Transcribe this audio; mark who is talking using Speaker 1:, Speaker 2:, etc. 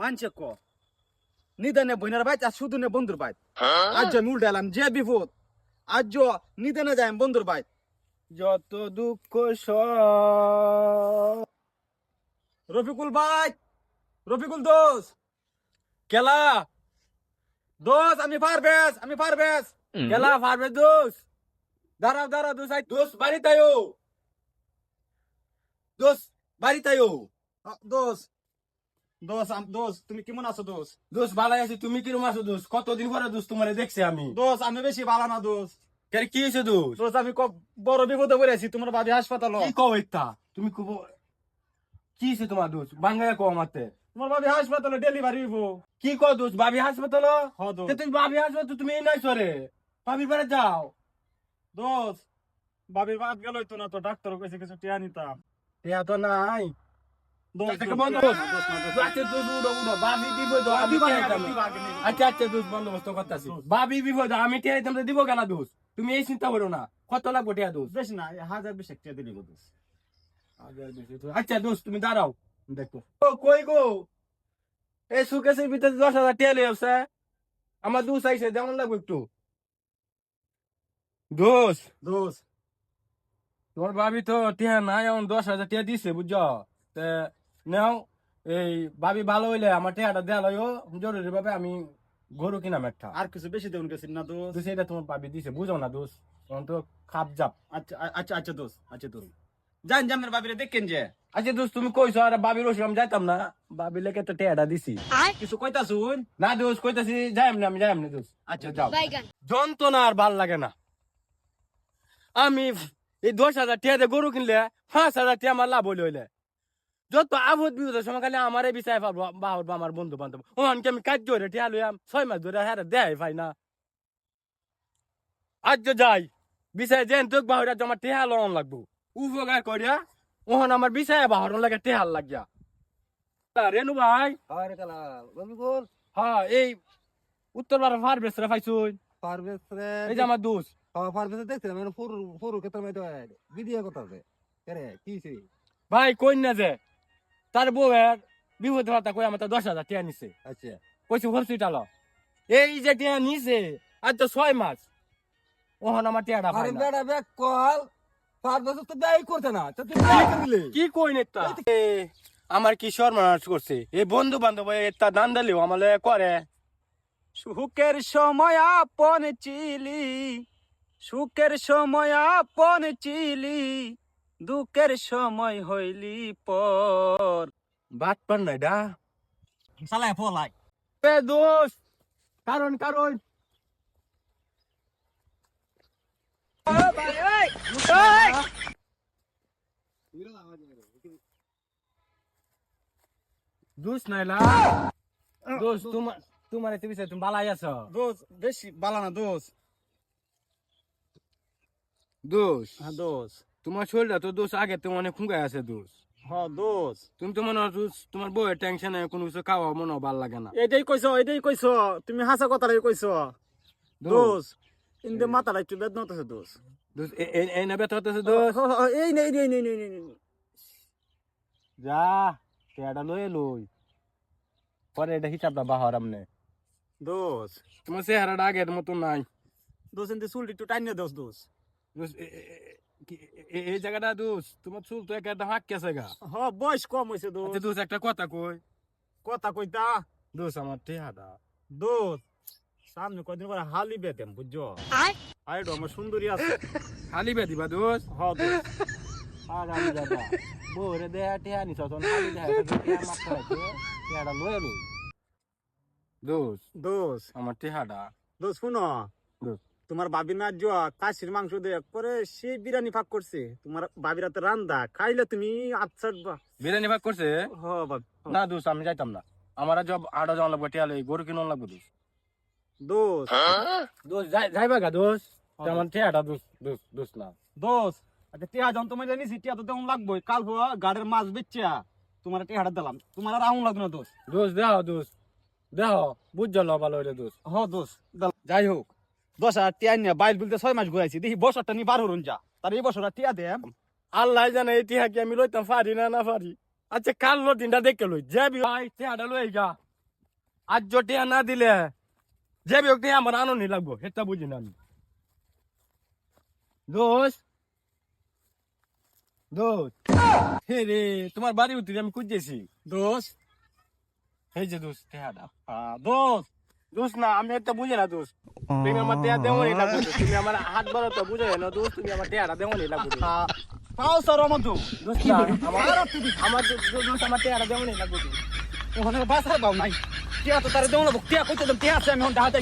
Speaker 1: মানছে ক? নিদানে বইনার বাইত আর শুধু নে বন্ধুর বাইত। আজ আমি উল্টে এলাম যে বিপদ আজ নিদানে যাই বন্ধুর বাইত। যত দুঃখ সব রফিকুল ভাই রফিকুল দোষ
Speaker 2: কেলা?
Speaker 1: দোষ আমি পারবেস আমি পারবেস
Speaker 2: কেলা পারবে দোষ
Speaker 1: দাঁড়াও দাঁড়াও দোষ আই
Speaker 2: দোষ বাড়ি আয়ো। দোষ বাড়িতে আয়ো।
Speaker 1: দোষ দোষ আম দোষ তুমি কেমন আছো দোষ?
Speaker 2: দোষ ভালাই আছে তুমি কিরম আছো দোষ? কতদিন পরে দোষ তোমারে দেখছি আমি?
Speaker 1: দোষ আমি বেশি ভালো না দোষ।
Speaker 2: কেন কি হয়েছে দোষ?
Speaker 1: দোষ আমি ক- বড় বিপদে পড়েছি তোমার বাবি হাসপাতাল।
Speaker 2: কি কও একটা তুমি কব কি হয়েছে তোমার দোষ? বাংলায় কও আমাতে।
Speaker 1: তোমার বাবি হাসপাতালে ডেলিভারি হইব।
Speaker 2: কি কও দোষ? ভাবি হাসপাতাল?
Speaker 1: হ দোষ।
Speaker 2: তুমি ভাবি হাসপাতাল তুমি এই নাই সরে। ভাবির বাড়ি যাও।
Speaker 1: দোষ বাবির বাদ গেল তো না তো ডাক্তার কইছে কিছু টিয়া নিতাম।
Speaker 2: ইয়া তো নাই। আমি টিয়া দিতাম।
Speaker 1: দিবা।
Speaker 2: আচ্ছা আচ্ছা কেন দোষ তুমি এই চিন্তা করো না কত লাগবো টিয়া দোষ
Speaker 1: বেশি না হাজার বেশি টিয়া দিলি গো দোষ
Speaker 2: আচ্ছা দোষ তুমি দাঁড়াও দেখো ও কই গো এই সুকেশের ভিতরে দশ হাজার টিয়া লই আসছে আমার দোষ আইছে যেমন লাগবে একটু দোষ
Speaker 1: দোষ
Speaker 2: তোমার ভাবি তো টিয়া নাই এমন দশ হাজার টিয়া দিছে বুঝছ তে নাও এই ভাবি ভালো হইলে আমার টিয়াটা দেওয়া লইও জরুরি ভাবে আমি গরু কিনাম একটা।
Speaker 1: আর কিছু বেশি দেউন গেছি না দোষ
Speaker 2: সেটা তোমার ভাবি দিছে বুঝো না দোষ তখন তো খাপ জাপ।
Speaker 1: আচ্ছা আচ্ছা আচ্ছা দোষ আচ্ছা দোষ জান জামের বাবিরে দেখেন যে।
Speaker 2: আচ্ছা দোষ তুমি কইছো আর ভাবির ওসব আমি যাইতাম না। ভাবি লেগে তো টিয়াটা দিছি।
Speaker 1: কিছু কইতা শুন
Speaker 2: না দোষ কইতাছি যাইম না আমি যাইম না দোষ
Speaker 1: আচ্ছা
Speaker 2: যাও। যন্ত্রণা আর ভালো লাগে না। আমি এই দশ হাজার টিয়া দিয়ে গরু কিনলে পাঁচ হাজার টিয়া আমার লাভ হইলে হইলে। যত আবদ বিপদের সময় খালি আমারে বিচাই পারব বাহর বা আমার বন্ধু বান্ধব ওহানকে আমি কাজ ধরে টিয়া লইয়াম ছয় মাস ধরে হ্যাঁ দেয় ভাই না। আজ যাই বিচাই যেন তোক বাহরা আমার টেহা লন লাগবো। উপকার করিয়া ওহন আমার বিচাই বাহর লাগে টেহাল লাগিয়া। রেনু ভাই?
Speaker 3: আরে কালা
Speaker 2: হ্যাঁ এই উত্তর বার ফার বেসরে পাইছুই।
Speaker 3: রে
Speaker 2: এই যে আমার দোষ।
Speaker 3: হ্যাঁ পারভেজ দেখছিলাম ফুর ফুর ক্ষেত্রে ভিডিও কথা আছে কি
Speaker 2: ভাই কই না যে তার বউয়ের বিপদ ভাতা কই আমার তো দশ হাজার টিয়া নিছে।
Speaker 3: আচ্ছা।
Speaker 2: কইছে হসপিটাল এই যে টিয়া নিছে আজ তো ছয় মাস। ওহন আমার টিয়াটা
Speaker 3: আরে বেড়া বেক কল। পারভেজ তো ব্যয় করতে না তো তুই
Speaker 2: কি কই নেতা আমার কি সর্বনাশ করছে? এই বন্ধু বান্ধব এটা দান দিলেও আমার করে।
Speaker 1: সুখের সময় আপন চিলি সুখের সময় আপন চিলি দুঃখের সময় হইলি পর।
Speaker 2: বাট পার নাই ডা
Speaker 1: সালাই ফলাই
Speaker 2: এ দোষ কারণ কারণ। দোষ নাইলা দোষ তোমার তোমার এতে বিষয় তুমি বালাই আছো।
Speaker 1: দোষ বেশি বালা না দোষ
Speaker 2: দোষ
Speaker 1: হ্যাঁ দোষ
Speaker 2: তোমার শরীরটা তো দোষ আগে তো অনেক খুঁগায় আছে দোষ।
Speaker 1: হ দোষ।
Speaker 2: তুমি তো মনে হয় দোষ, তোমার বউয়ের টেনশনে কোনো কিছু খাওয়া মনে ভালো লাগে না।
Speaker 1: এটাই কইছ এটাই কইছ তুমি হাসা কথাটাই কইছ। দোষ। ইন্দে মাথাটা একটু বেদনা হতেছে দোষ।
Speaker 2: দোষ এই না ব্যথা হতেছে দোষ।
Speaker 1: এই নেই নেই নেই নেই
Speaker 2: যা টেয়াটা লয়ে লই। পরে এটা হিসাবটা বাহার আমনে।
Speaker 1: দোষ।
Speaker 2: তোমার চেহারাটা আগের মতো নাই।
Speaker 1: দোষ ইন্দে চুলটি একটু টাইনে দোষ দোষ।
Speaker 2: দোষ, এই জায়গাটা দোষ তোমার চুল তো একটা হাক কেছে গা।
Speaker 1: হ বয়স কম হয়েছে দোষ
Speaker 2: দোষ একটা কথা কই।
Speaker 1: কথা কইতা
Speaker 2: দোষ আমার টেহাটা
Speaker 1: দোষ সামনে কয়দিন পরে হালি বেতেম বুঝছ? আইডো আমার সুন্দরী আছে।
Speaker 2: খালি বে দিবা দোষ
Speaker 1: হ দোষ
Speaker 2: আর আমি যাবা। বউরে দেয়া টেহা নিছ তখন খালি দেয়া টেহাটা লয়ে লই। দোষ
Speaker 1: দোষ
Speaker 2: আমার টেহাটা
Speaker 1: দোষ শুনো। তোমার বাবি না জোয়া কাশির মাংস দিয়ে করে সে বিরিয়ানি পাক করছে। তোমার বাবিরা তো রান্দা খাইলে তুমি আচ্ছা
Speaker 2: বিরিয়ানি ভাগ করছে?
Speaker 1: হ বাবি
Speaker 2: না দোষ আমি যাইতাম না। আমার জব আড়া জন লাগবে টেহা লই গরু কিনুন লাগবে দোষ
Speaker 1: দোষ
Speaker 2: দোষ যাই যাইবা গা দোষ তেমন টেহাটা দোষ দোষ দোষ না।
Speaker 1: দোষ আচ্ছা টিয়া যখন তুমি জানিস টিয়া তো তেমন লাগবে কাল গাড়ির মাছ বেচা তোমার টিয়াটা দিলাম। তোমার আর আউন লাগবে না দোষ
Speaker 2: দোষ দেহ দোষ দেহ বুঝ লো ভালো হইলে দোষ
Speaker 1: হ দোষ
Speaker 2: যাই হোক।
Speaker 1: দশ হাজার টিয়া নিয়ে বাইর বলতে ছয় মাস ঘুরাইছি। দেখি বছরটা নিয়ে বার হরুন যা। তার এই বছরটা টিয়া দে
Speaker 2: আল্লাহ জানে এই টিহা কি আমি লইতাম, পারি না না পারি। আচ্ছা কাল দিনটা দেখে লই। যাবি ভাই টিহাটা লই গা আজ যে টিয়া না দিলে, যে ব্যক্তি আমার আনন্দ লাগবো সেটা বুঝি না আমি। দোষ দোষ হে রে, তোমার বাড়ি উঠে আমি খুঁজেছি দোষ এই যে দোষ টেহাটা দোষ দোষ না আমি একটা বুঝে না দোষ তুমি আমার টেয়া দেওয়ানি লাগবে দোষ। তুমি আমার হাত বড় তো বুঝে না দোষ তুমি আমার টেয়াটা দেওয়ানি লাগবে দোষ।
Speaker 1: পাও স্যার আমার দোষ
Speaker 2: দোষ না আমার আমার দোষ আমার দেয়াটা টেয়াটা দেওয়ানি লাগবে।
Speaker 1: ওখানে বাসার পাও নাই টিয়া তো তারে দেওয়া টিয়া কইতে টিয়া আছে আমি হন ডাহাতে